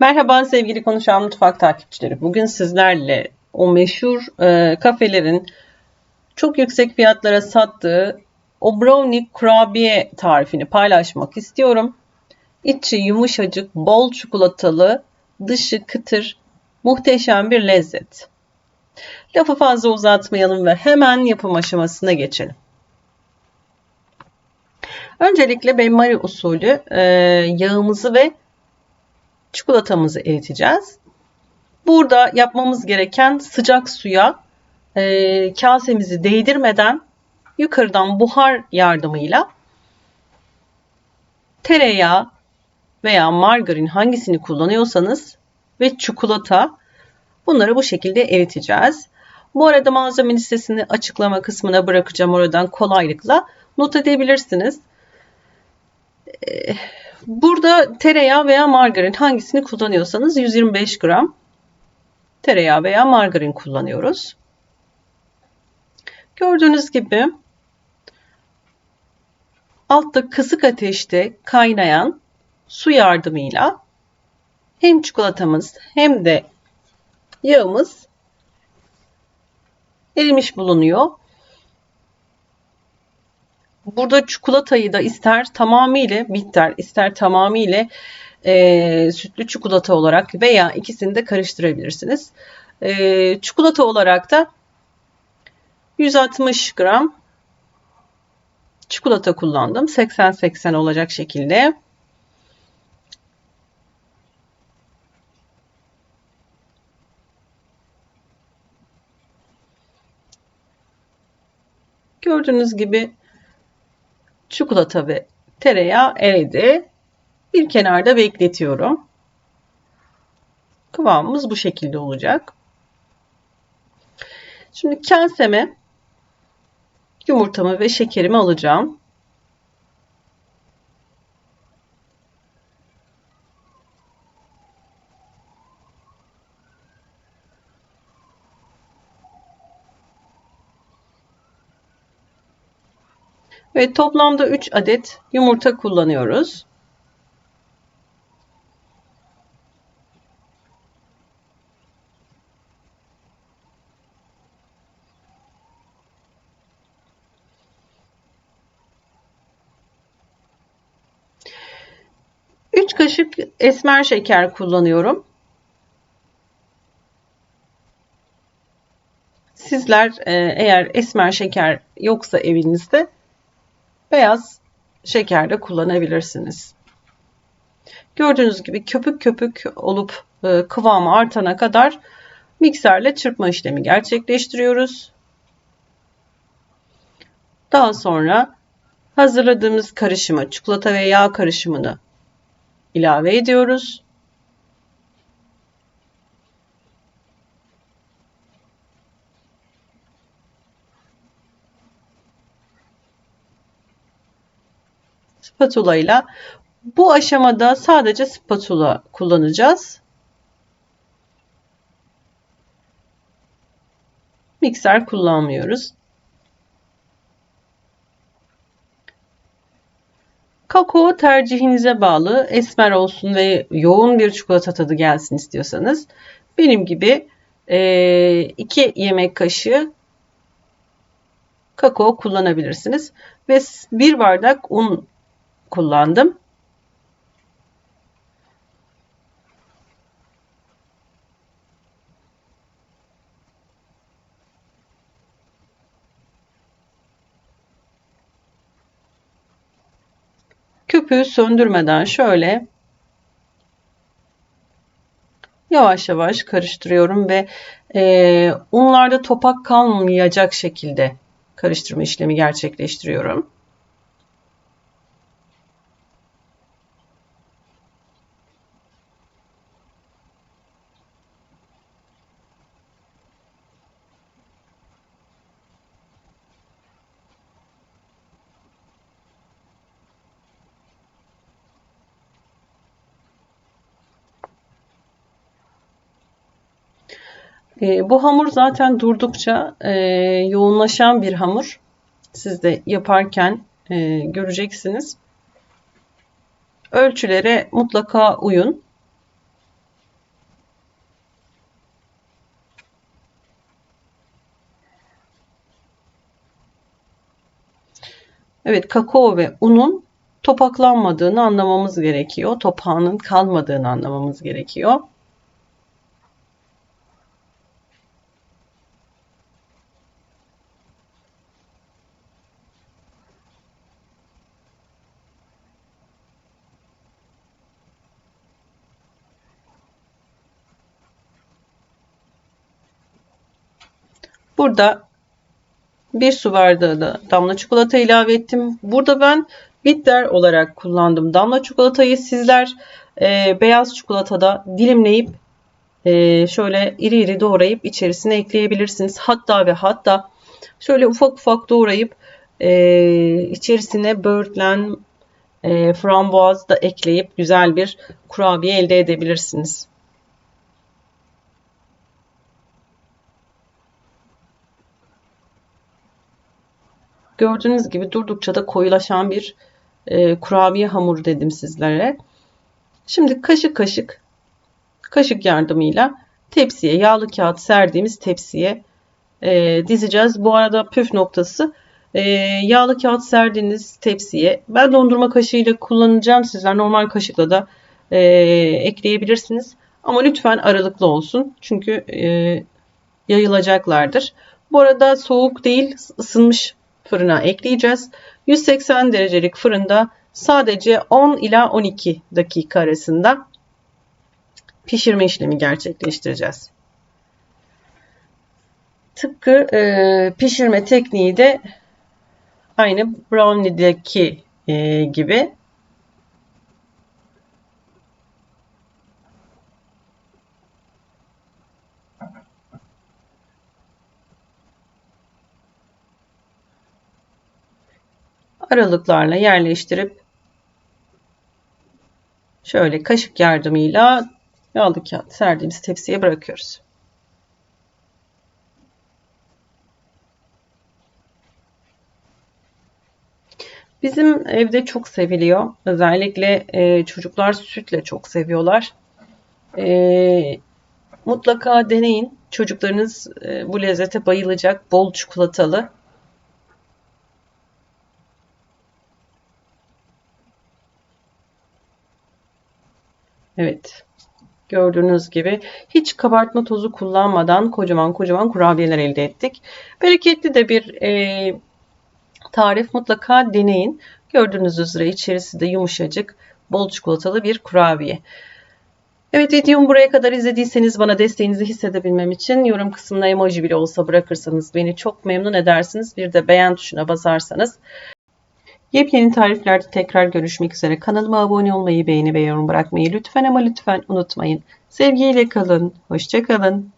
Merhaba sevgili Konuşan Mutfak takipçileri. Bugün sizlerle o meşhur e, kafelerin çok yüksek fiyatlara sattığı o brownie kurabiye tarifini paylaşmak istiyorum. İçi yumuşacık, bol çikolatalı, dışı kıtır, muhteşem bir lezzet. Lafı fazla uzatmayalım ve hemen yapım aşamasına geçelim. Öncelikle benmari usulü e, yağımızı ve çikolatamızı eriteceğiz. Burada yapmamız gereken sıcak suya e, kasemizi değdirmeden yukarıdan buhar yardımıyla tereyağı veya margarin hangisini kullanıyorsanız ve çikolata bunları bu şekilde eriteceğiz. Bu arada malzeme listesini açıklama kısmına bırakacağım. Oradan kolaylıkla not edebilirsiniz. Burada tereyağı veya margarin hangisini kullanıyorsanız 125 gram tereyağı veya margarin kullanıyoruz. Gördüğünüz gibi altta kısık ateşte kaynayan su yardımıyla hem çikolatamız hem de yağımız erimiş bulunuyor. Burada çikolatayı da ister tamamıyla bitter, ister tamamıyla e, sütlü çikolata olarak veya ikisini de karıştırabilirsiniz. E, çikolata olarak da 160 gram çikolata kullandım. 80-80 olacak şekilde. Gördüğünüz gibi çikolata ve tereyağı eridi. Bir kenarda bekletiyorum. Kıvamımız bu şekilde olacak. Şimdi kaseme yumurtamı ve şekerimi alacağım. Ve toplamda 3 adet yumurta kullanıyoruz. Kaşık esmer şeker kullanıyorum. Sizler e, eğer esmer şeker yoksa evinizde beyaz şeker de kullanabilirsiniz. Gördüğünüz gibi köpük köpük olup e, kıvamı artana kadar mikserle çırpma işlemi gerçekleştiriyoruz. Daha sonra hazırladığımız karışımı, çikolata ve yağ karışımını ilave ediyoruz. Spatula ile bu aşamada sadece spatula kullanacağız. Mikser kullanmıyoruz. Kakao tercihinize bağlı. Esmer olsun ve yoğun bir çikolata tadı gelsin istiyorsanız. Benim gibi 2 yemek kaşığı kakao kullanabilirsiniz. Ve 1 bardak un kullandım. Köpüğü söndürmeden şöyle yavaş yavaş karıştırıyorum ve e, unlarda topak kalmayacak şekilde karıştırma işlemi gerçekleştiriyorum. E, bu hamur zaten durdukça e, yoğunlaşan bir hamur. Siz de yaparken e, göreceksiniz. Ölçülere mutlaka uyun. Evet kakao ve unun topaklanmadığını anlamamız gerekiyor. Topağının kalmadığını anlamamız gerekiyor. Burada bir su bardağı da damla çikolata ilave ettim. Burada ben bitter olarak kullandım. Damla çikolatayı sizler e, beyaz çikolatada dilimleyip e, şöyle iri iri doğrayıp içerisine ekleyebilirsiniz. Hatta ve hatta şöyle ufak ufak doğrayıp e, içerisine böğürtlen, e, frambuaz da ekleyip güzel bir kurabiye elde edebilirsiniz. Gördüğünüz gibi durdukça da koyulaşan bir e, kurabiye hamuru dedim sizlere. Şimdi kaşık kaşık kaşık yardımıyla tepsiye yağlı kağıt serdiğimiz tepsiye e, dizeceğiz. Bu arada püf noktası e, yağlı kağıt serdiğiniz tepsiye ben dondurma kaşığıyla kullanacağım. Sizler normal kaşıkla da e, ekleyebilirsiniz. Ama lütfen aralıklı olsun. Çünkü e, yayılacaklardır. Bu arada soğuk değil ısınmış fırına ekleyeceğiz. 180 derecelik fırında sadece 10 ila 12 dakika arasında pişirme işlemi gerçekleştireceğiz. Tıpkı e, pişirme tekniği de aynı brownie'deki e, gibi aralıklarla yerleştirip şöyle kaşık yardımıyla yağlı kağıt serdiğimiz tepsiye bırakıyoruz. Bizim evde çok seviliyor. Özellikle e, çocuklar sütle çok seviyorlar. E, mutlaka deneyin. Çocuklarınız e, bu lezzete bayılacak. Bol çikolatalı. Evet. Gördüğünüz gibi hiç kabartma tozu kullanmadan kocaman kocaman kurabiyeler elde ettik. Bereketli de bir e, tarif mutlaka deneyin. Gördüğünüz üzere içerisi de yumuşacık, bol çikolatalı bir kurabiye. Evet videomu buraya kadar izlediyseniz bana desteğinizi hissedebilmem için yorum kısmına emoji bile olsa bırakırsanız beni çok memnun edersiniz. Bir de beğen tuşuna basarsanız Yepyeni tariflerde tekrar görüşmek üzere. Kanalıma abone olmayı, beğeni ve yorum bırakmayı lütfen ama lütfen unutmayın. Sevgiyle kalın, hoşçakalın.